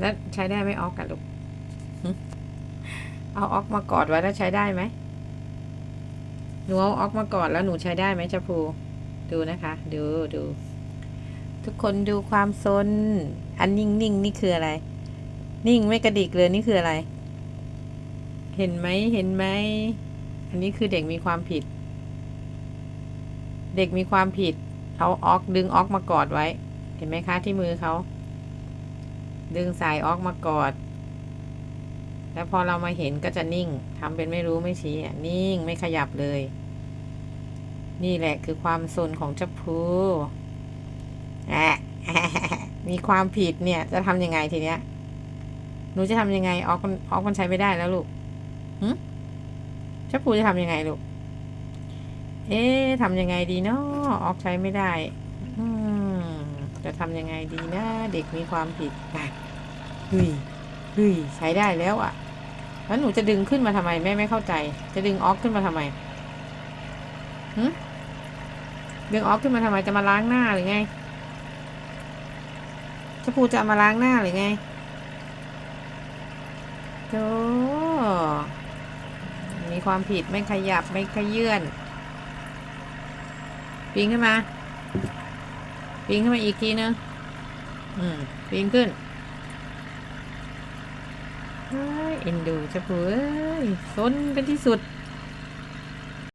แล้วใช้ได้ไหมออกกันลูกหึเอาออกมากอดไว้แล้วใช้ได้ไหมหนูเอาออกมากอดแล้วหนูใช้ได้ไหมเจ้าภูดูนะคะ ดูดูทุกคนดูความซนอันนิ่งนิ่งนี่คืออะไร นิ่งไม่กระดิกเลยนี่คืออะไร เห็นไหมเห็นไหมอันนี้คือเด็กมีความผิด เด็กมีความผิด เอาออกดึงออกมากอดไว้ เห็นไหมคะที่มือเขา ดึงสายออกมากอด แล้วพอเรามาเห็นก็จะนิ่งทำเป็นไม่รู้ไม่ชี้นิ่งไม่ขยับเลย นี่แหละคือความซนของเจ้าพูแอะมีความผิดเนี่ย จะทำยังไงทีเนี้ยหนูจะทำยังไงออกออกมันใช้ไม่ได้แล้วลูกหึเจ้าพูจะทำยังไงลูกเอ๊ะทำยังไงดีเนาะออกใช้ไม่ได้ จะทำยังไงดีนะ เด็กมีความผิดอะเฮ้ยเฮ้ยใช้ได้แล้วอะ่ะ แล้วหนูจะดึงขึ้นมาทำไมแม่ไม่เข้าใจ จะดึงออกขึ้นมาทำไมหึดึงออกขึ้นมาทำไมจะมาล้างหน้าหรือไงชะพูจะมาล้างหน้าหรือไงโธ่มีความผิดไม่ขยับไม่ขยื่นปีนขึ้นมา ปีนขึ้นมาอีกทีนึงอืมปีนขึ้นเอ็นดูเจะเอ้ยซนเป็นที่สุด